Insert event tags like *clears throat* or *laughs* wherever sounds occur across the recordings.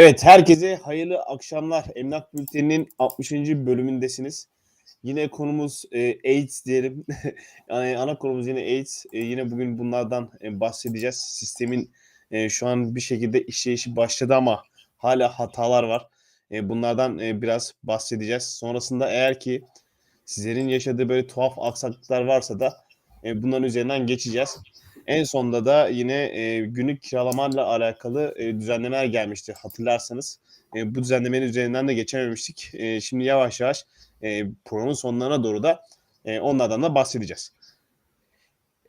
Evet, herkese hayırlı akşamlar. Emlak Bülteni'nin 60. bölümündesiniz. Yine konumuz e, AIDS diyelim. *laughs* yani ana konumuz yine AIDS. E, yine bugün bunlardan e, bahsedeceğiz. Sistemin e, şu an bir şekilde işleyişi başladı ama hala hatalar var. E, bunlardan e, biraz bahsedeceğiz. Sonrasında eğer ki sizlerin yaşadığı böyle tuhaf aksaklıklar varsa da e, bunların üzerinden geçeceğiz. En sonda da yine e, günlük kiralamayla alakalı e, düzenlemeler gelmişti hatırlarsanız. E, bu düzenlemenin üzerinden de geçememiştik. E, şimdi yavaş yavaş e, programın sonlarına doğru da e, onlardan da bahsedeceğiz.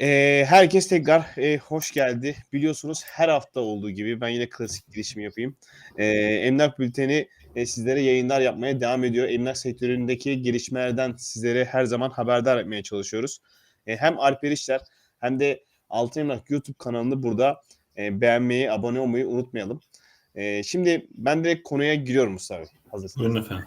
E, herkes tekrar e, hoş geldi. Biliyorsunuz her hafta olduğu gibi ben yine klasik girişimi yapayım. E, Emlak Bülteni e, sizlere yayınlar yapmaya devam ediyor. Emlak sektöründeki gelişmelerden sizlere her zaman haberdar etmeye çalışıyoruz. E, hem Alperişler hem de Altın Emlak YouTube kanalını burada e, beğenmeyi, abone olmayı unutmayalım. E, şimdi ben direkt konuya giriyorum Mustafa. Hazırsanız. Buyurun efendim.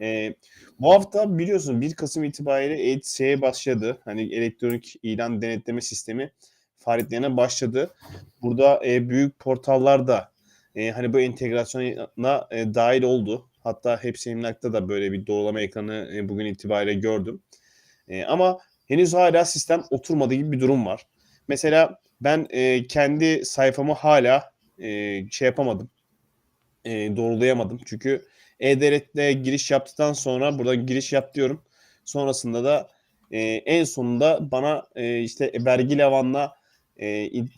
E, bu hafta biliyorsun 1 Kasım itibariyle ETS'ye başladı. Hani elektronik ilan denetleme sistemi faaliyetlerine başladı. Burada e, büyük portallar da e, hani bu entegrasyona e, dahil oldu. Hatta hepsi emlakta da böyle bir doğrulama ekranı e, bugün itibariyle gördüm. E, ama henüz hala sistem oturmadığı gibi bir durum var. Mesela ben e, kendi sayfamı hala e, şey yapamadım. E, doğrulayamadım. Çünkü e-Devlet'te giriş yaptıktan sonra burada giriş yap diyorum. Sonrasında da e, en sonunda bana e, işte vergi levanla e,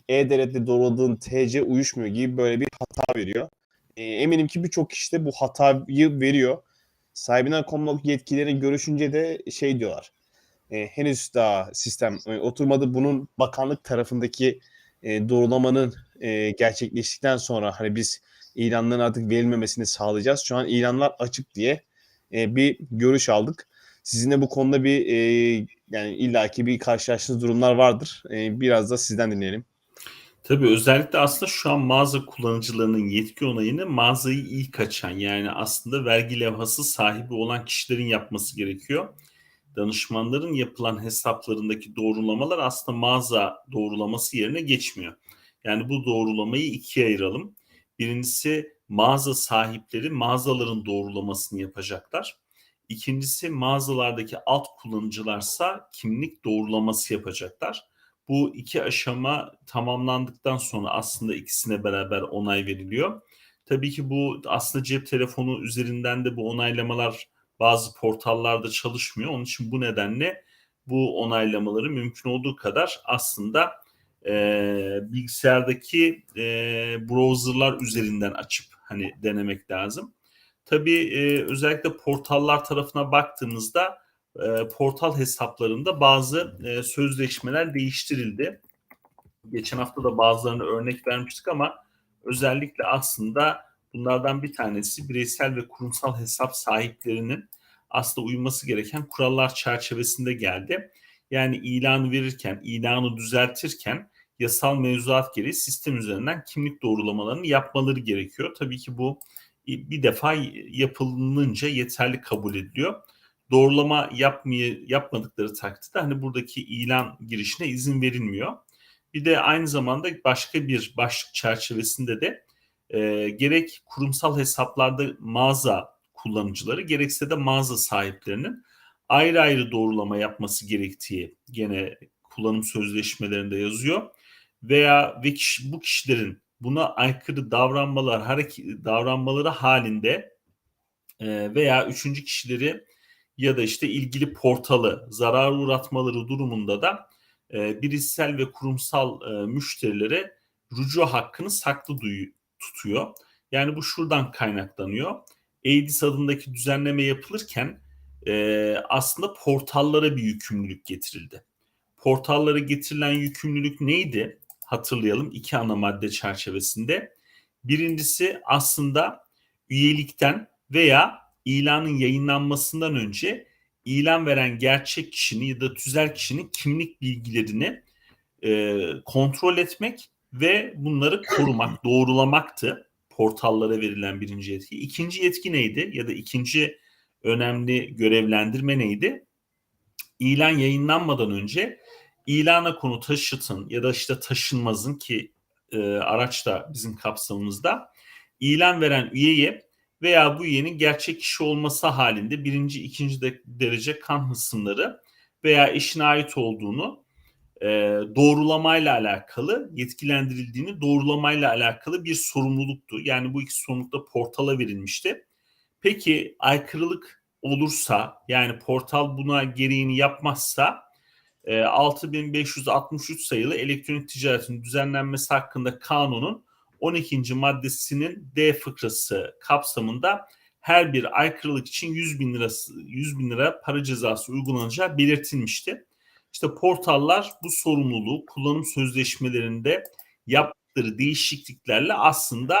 e-Devlet'te doğruladığın TC uyuşmuyor gibi böyle bir hata veriyor. E, eminim ki birçok kişi de bu hatayı veriyor. Sahibinden.com yetkilileri görüşünce de şey diyorlar e, henüz daha sistem e, oturmadı. Bunun bakanlık tarafındaki e, doğrulamanın e, gerçekleştikten sonra hani biz ilanların artık verilmemesini sağlayacağız. Şu an ilanlar açık diye e, bir görüş aldık. Sizinle bu konuda bir e, yani illaki bir karşılaştığınız durumlar vardır. E, biraz da sizden dinleyelim. Tabii özellikle aslında şu an mağaza kullanıcılarının yetki onayını mağazayı ilk açan yani aslında vergi levhası sahibi olan kişilerin yapması gerekiyor danışmanların yapılan hesaplarındaki doğrulamalar aslında mağaza doğrulaması yerine geçmiyor. Yani bu doğrulamayı ikiye ayıralım. Birincisi mağaza sahipleri mağazaların doğrulamasını yapacaklar. İkincisi mağazalardaki alt kullanıcılarsa kimlik doğrulaması yapacaklar. Bu iki aşama tamamlandıktan sonra aslında ikisine beraber onay veriliyor. Tabii ki bu aslında cep telefonu üzerinden de bu onaylamalar bazı portallarda çalışmıyor. Onun için bu nedenle bu onaylamaları mümkün olduğu kadar aslında e, bilgisayardaki e, browserlar üzerinden açıp hani denemek lazım. Tabii e, özellikle portallar tarafına baktığımızda e, portal hesaplarında bazı e, sözleşmeler değiştirildi. Geçen hafta da bazılarını örnek vermiştik ama özellikle aslında Bunlardan bir tanesi bireysel ve kurumsal hesap sahiplerinin aslında uyması gereken kurallar çerçevesinde geldi. Yani ilanı verirken, ilanı düzeltirken yasal mevzuat gereği sistem üzerinden kimlik doğrulamalarını yapmaları gerekiyor. Tabii ki bu bir defa yapılınca yeterli kabul ediliyor. Doğrulama yapmaya, yapmadıkları takdirde hani buradaki ilan girişine izin verilmiyor. Bir de aynı zamanda başka bir başlık çerçevesinde de e, gerek kurumsal hesaplarda mağaza kullanıcıları gerekse de mağaza sahiplerinin ayrı ayrı doğrulama yapması gerektiği gene kullanım sözleşmelerinde yazıyor. Veya ve kişi, bu kişilerin buna aykırı davranmalar hareket davranmaları halinde e, veya üçüncü kişileri ya da işte ilgili portalı zarar uğratmaları durumunda da e, bireysel ve kurumsal e, müşterilere rücu hakkını saklı duyu, tutuyor. Yani bu şuradan kaynaklanıyor. AIDS adındaki düzenleme yapılırken e, aslında portallara bir yükümlülük getirildi. Portallara getirilen yükümlülük neydi? Hatırlayalım iki ana madde çerçevesinde. Birincisi aslında üyelikten veya ilanın yayınlanmasından önce ilan veren gerçek kişinin ya da tüzel kişinin kimlik bilgilerini e, kontrol etmek ve bunları korumak, *clears throat* doğrulamaktı portallara verilen birinci yetki. İkinci yetki neydi ya da ikinci önemli görevlendirme neydi? İlan yayınlanmadan önce ilana konu taşıtın ya da işte taşınmazın ki e, araç da bizim kapsamımızda ilan veren üyeye veya bu üyenin gerçek kişi olması halinde birinci, ikinci de- derece kan hısımları veya eşine ait olduğunu e, doğrulamayla alakalı, yetkilendirildiğini doğrulamayla alakalı bir sorumluluktu. Yani bu iki sorumluluk portala verilmişti. Peki aykırılık olursa yani portal buna gereğini yapmazsa e, 6563 sayılı elektronik ticaretin düzenlenmesi hakkında kanunun 12. maddesinin D fıkrası kapsamında her bir aykırılık için 100 bin lirası 100 bin lira para cezası uygulanacağı belirtilmişti. İşte portallar bu sorumluluğu kullanım sözleşmelerinde yaptıkları değişikliklerle aslında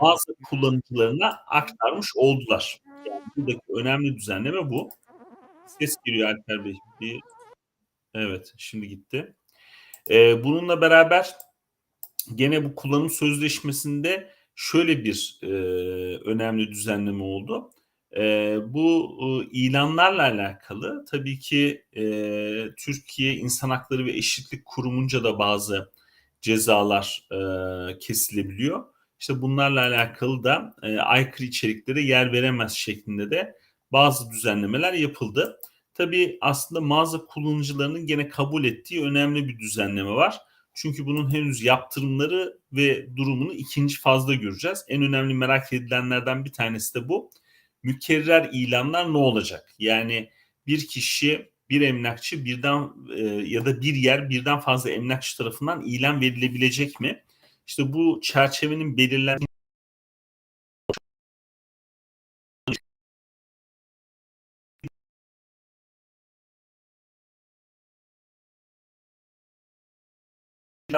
mağaza kullanıcılarına aktarmış oldular. Yani buradaki önemli düzenleme bu. Ses geliyor Alper Bey. Bir... Evet şimdi gitti. Ee, bununla beraber gene bu kullanım sözleşmesinde şöyle bir e, önemli düzenleme oldu. E, bu e, ilanlarla alakalı tabii ki e, Türkiye İnsan Hakları ve Eşitlik Kurumunca da bazı cezalar e, kesilebiliyor. İşte bunlarla alakalı da e, aykırı içeriklere yer veremez şeklinde de bazı düzenlemeler yapıldı. Tabii aslında mağaza kullanıcılarının gene kabul ettiği önemli bir düzenleme var. Çünkü bunun henüz yaptırımları ve durumunu ikinci fazla göreceğiz. En önemli merak edilenlerden bir tanesi de bu. Mükerrer ilanlar ne olacak? Yani bir kişi, bir emlakçı birden e, ya da bir yer birden fazla emlakçı tarafından ilan verilebilecek mi? İşte bu çerçevenin birden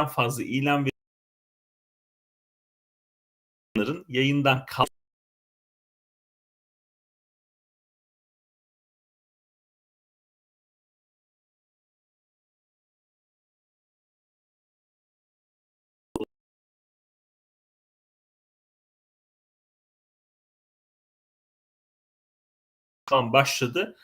fazla ilan verilenlerin yayından kal başladı.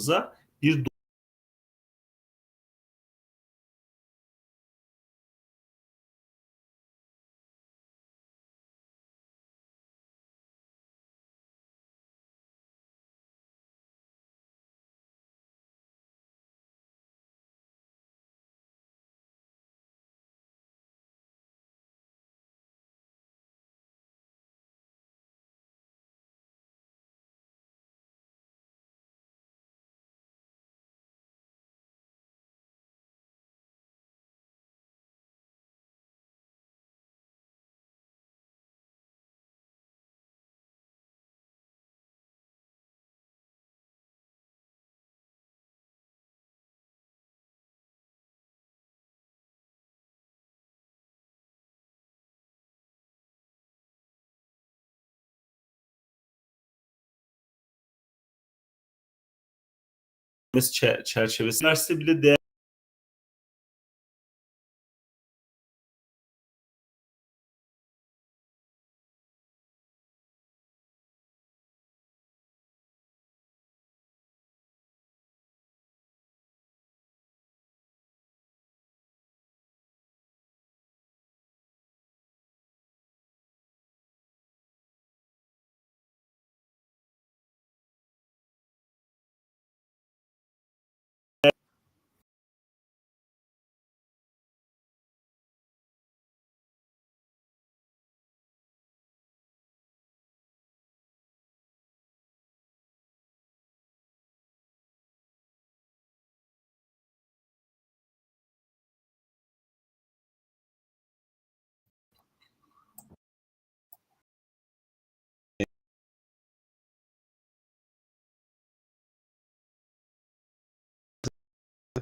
Muhafaza bir çerçevesi. Üniversite bile değer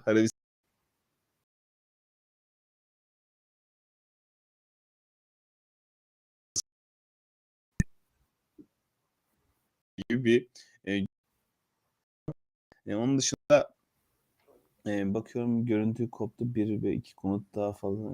Hani gibi bir e, e, onun dışında e, bakıyorum görüntü koptu. Bir ve iki konut daha fazla.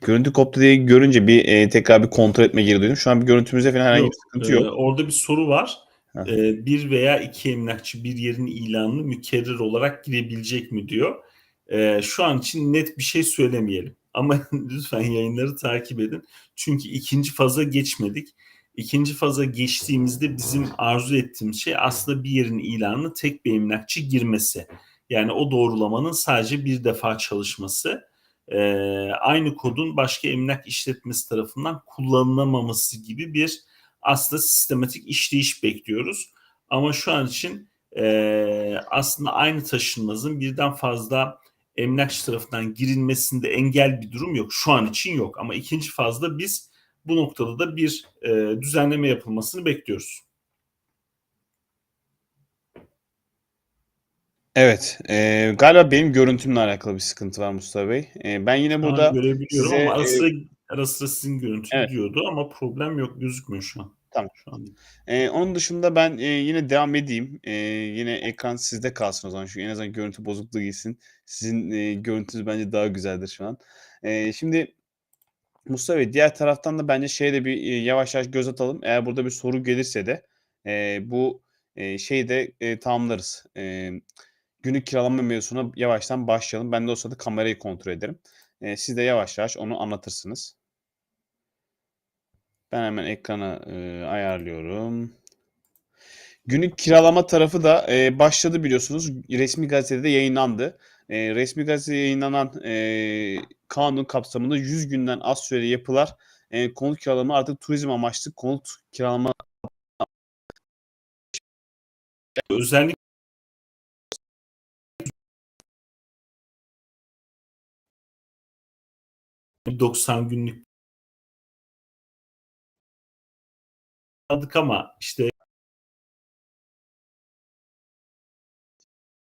Görüntü koptu diye görünce bir e, tekrar bir kontrol etme geri dönüyorum. Şu an bir görüntümüzde falan herhangi bir sıkıntı yok. orada bir soru var. E, bir veya iki emlakçı bir yerin ilanını mükerrer olarak girebilecek mi diyor. E, şu an için net bir şey söylemeyelim. Ama *laughs* lütfen yayınları takip edin. Çünkü ikinci faza geçmedik. İkinci faza geçtiğimizde bizim arzu ettiğimiz şey aslında bir yerin ilanını tek bir emlakçı girmesi. Yani o doğrulamanın sadece bir defa çalışması. Ee, aynı kodun başka emlak işletmesi tarafından kullanılamaması gibi bir aslında sistematik işleyiş bekliyoruz. Ama şu an için e, aslında aynı taşınmazın birden fazla emlakçı tarafından girilmesinde engel bir durum yok. Şu an için yok. Ama ikinci fazda biz bu noktada da bir e, düzenleme yapılmasını bekliyoruz. Evet. e, galiba benim görüntümle alakalı bir sıkıntı var Mustafa Bey. E, ben yine burada görebiliyorum size, ama ara e, ara sıra sizin görüntü Evet. gidiyordu ama problem yok gözükmüyor şu an. Tamam. Şu an. Ee, onun dışında ben e, yine devam edeyim. Ee, yine ekran sizde kalsın o zaman. Şu en azından görüntü bozukluğu gitsin. Sizin e, görüntünüz bence daha güzeldir şu an. Ee, şimdi Mustafa Bey diğer taraftan da bence şeye de bir e, yavaş yavaş göz atalım. Eğer burada bir soru gelirse de e, bu e, şeyi de e, tamamlarız. E, günlük kiralama mevzusuna yavaştan başlayalım. Ben de o sırada kamerayı kontrol ederim. E, siz de yavaş yavaş onu anlatırsınız. Ben hemen ekrana e, ayarlıyorum. Günlük kiralama tarafı da e, başladı biliyorsunuz. Resmi gazetede yayınlandı. E, resmi gazetede yayınlanan e, kanun kapsamında 100 günden az süreli yapılar e, konut kiralama artık turizm amaçlı konut kiralama Özellikle bir 90 günlük aldık ama işte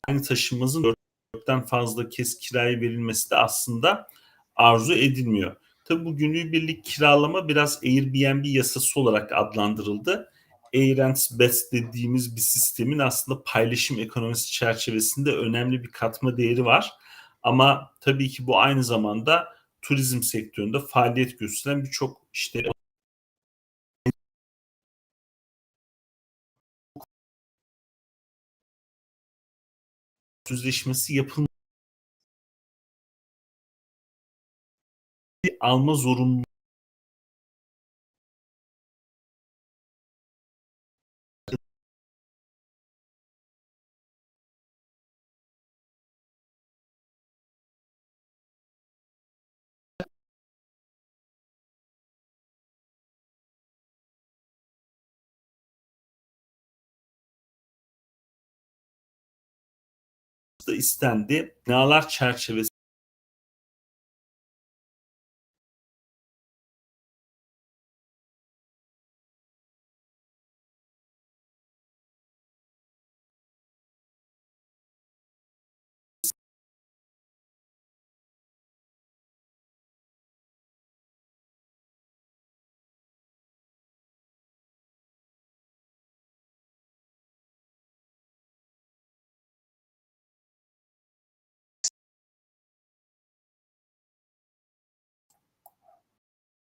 aynı taşınmazın dörtten fazla kez kiraya verilmesi de aslında arzu edilmiyor. Tabi bu günübirlik kiralama biraz Airbnb yasası olarak adlandırıldı. Air and Best dediğimiz bir sistemin aslında paylaşım ekonomisi çerçevesinde önemli bir katma değeri var. Ama tabii ki bu aynı zamanda turizm sektöründe faaliyet gösteren birçok işte sözleşmesi yapılması alma zorunluluğu istendi. Binalar çerçevesi